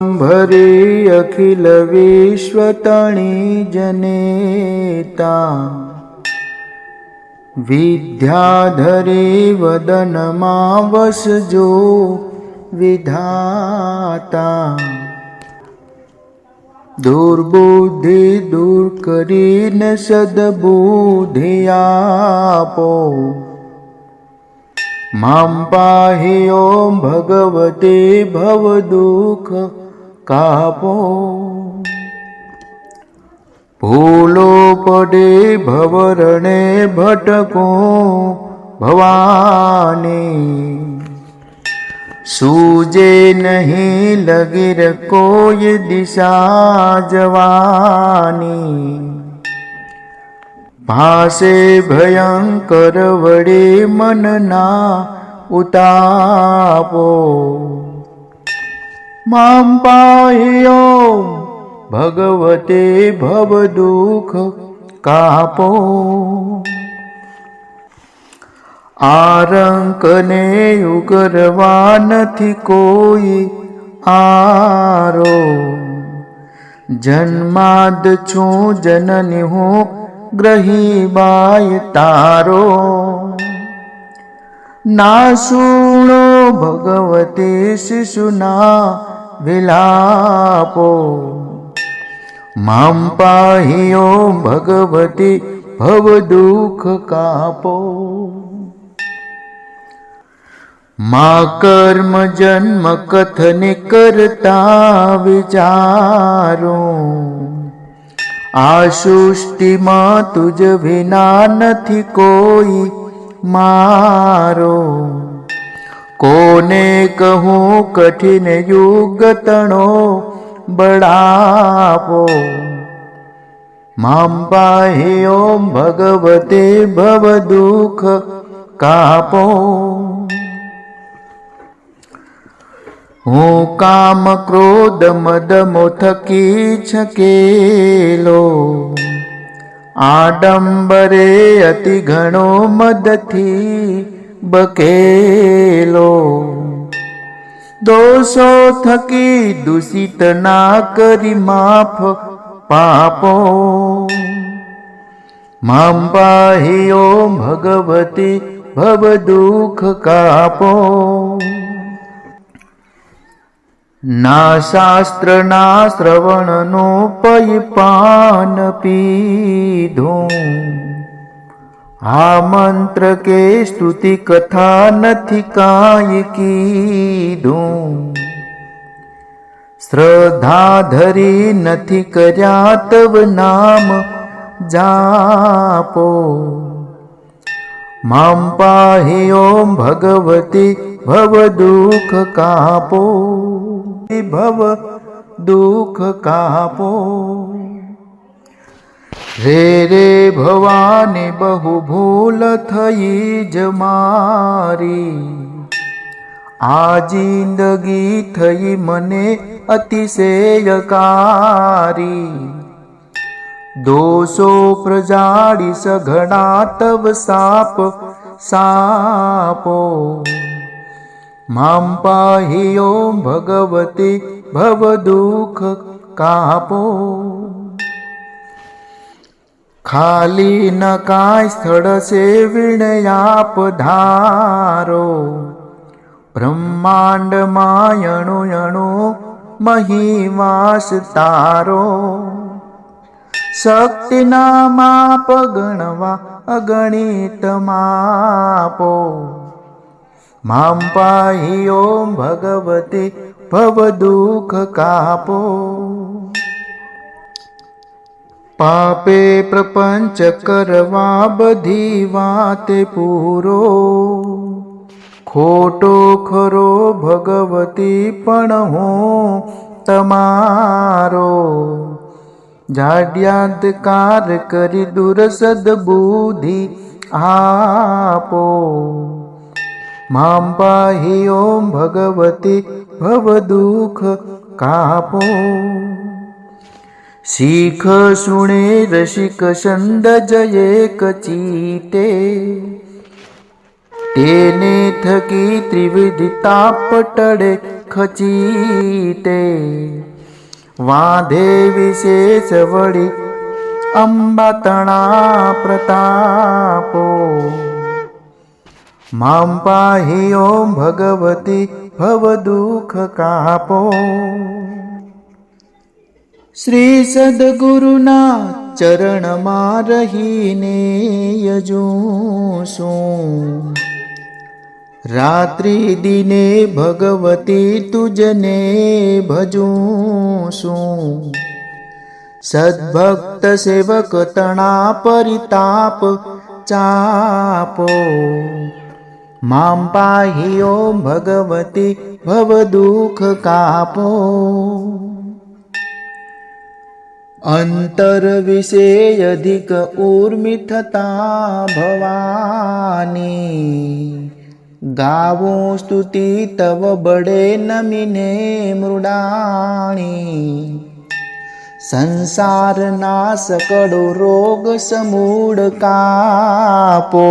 ભરે અખિલ વિશ્વતણી જનેતા. વિદ્યાધરે વદનમાં વસજો વિધાતા. દુર્બુદ્ધિ દૂર કરીને સદબુદ્ધિ આપો. મામ પાહી ઓમ ભગવતે ભવ દુઃખ કાપો. ભૂલો પડે ભવરણે ભટકો. ભવાની સૂજે નહીં લગીર કોઈ દિશા જવાની ભાષે ભયંકર વડે મનના ઉતાપો. મામ પાહ્યો ભગવતે ભવ દુઃખ કાપો આરંકને ઉગરવા નથી કોઈ આરો જન્માદ છું જનની હું ગ્રહી બાય તારો ના સુણો ભગવતે શિશુના વિલાપો. મામ પાહિયો ભગવતી ભવ દુઃખ કાપો. મા કર્મ જન્મ કથને કરતા વિચારો. આ સૃષ્ટિમાં તુજ વિના નથી કોઈ મારો. કોને કહું કઠિન યુગ તણો બળાપો? મામ પાહે ભગવતે ભવ દુઃખ કાપો. હું કામ ક્રોધ મદ મોથકી છકેલો આડંબરે અતિ ઘણો મદથી બકેલો. દોષો થકી દૂષિત ના કરી માફ પાપો. મામ પાહિયો ભગવતી ભવ દુઃખ કાપો. ના શાસ્ત્ર ના શ્રવણનો પય પાન પીધું. આ મંત્ર કે સ્તુતિ કથા નથી કાંઈ કીધું. શ્રદ્ધા ધરી નથી કર્યા તવ નામ જાપો. મામ પાહી ઓમ ભગવતી ભવ દુઃખ કાપો. ભવ દુઃખ કાપો. રે રે ભવાની બહુ ભૂલ થઈ જ મારી આ જિંદગી થઈ મને અતિશયકારી દોષો પ્રજાડી સઘળા તવ સાપ સાપો મામ પાહી ઓમ ભગવતી ભવ દુઃખ કાપો ખાલી ન કાંઈ સ્થળ છે વિણયાપ ધારો. બ્રહ્માંડ માયણો અણુ મહિવાસ તારો. શક્તિના માપ ગણવા અગણિત માપો. મામ પાહી ઓમ ભગવતી ભવ દુઃખ કાપો. પાપે પ્રપંચ કરવા બધી વાતે પૂરો. ખોટો ખરો ભગવતી પણ હું તમારો. જાડ્યાંતકાર કરી દુરસદ સદબુદ્ધિ આપો. મામ પાહી ઓમ ભગવતી ભવ દુઃખ કાપો. શીખ સુણે રસિક સંદ જયે કચીતે તેને થકી ત્રિવિધ તાપ ટળે ખચીતે વાંધે વિશેષ વળી અંબા તણા પ્રતાપો મામ પાહી ઓમ ભગવતી ભવ દુઃખ કાપો શ્રી સદગુરુના ચરણમાં રહીને યજું શું રાત્રિ દિને ભગવતી તુજને ભજું શું સદભક્ત સેવક તણા પરિતાપ ચાપો. મામ પાહિયો ભગવતી ભવ દુઃખ કાપો. अन्तर्विषेयधिक ऊर्मिथता भवानी। गावो स्तुति तव बडे नमिने मृडाणि। संसारनाशकडो रोगसमूढकापो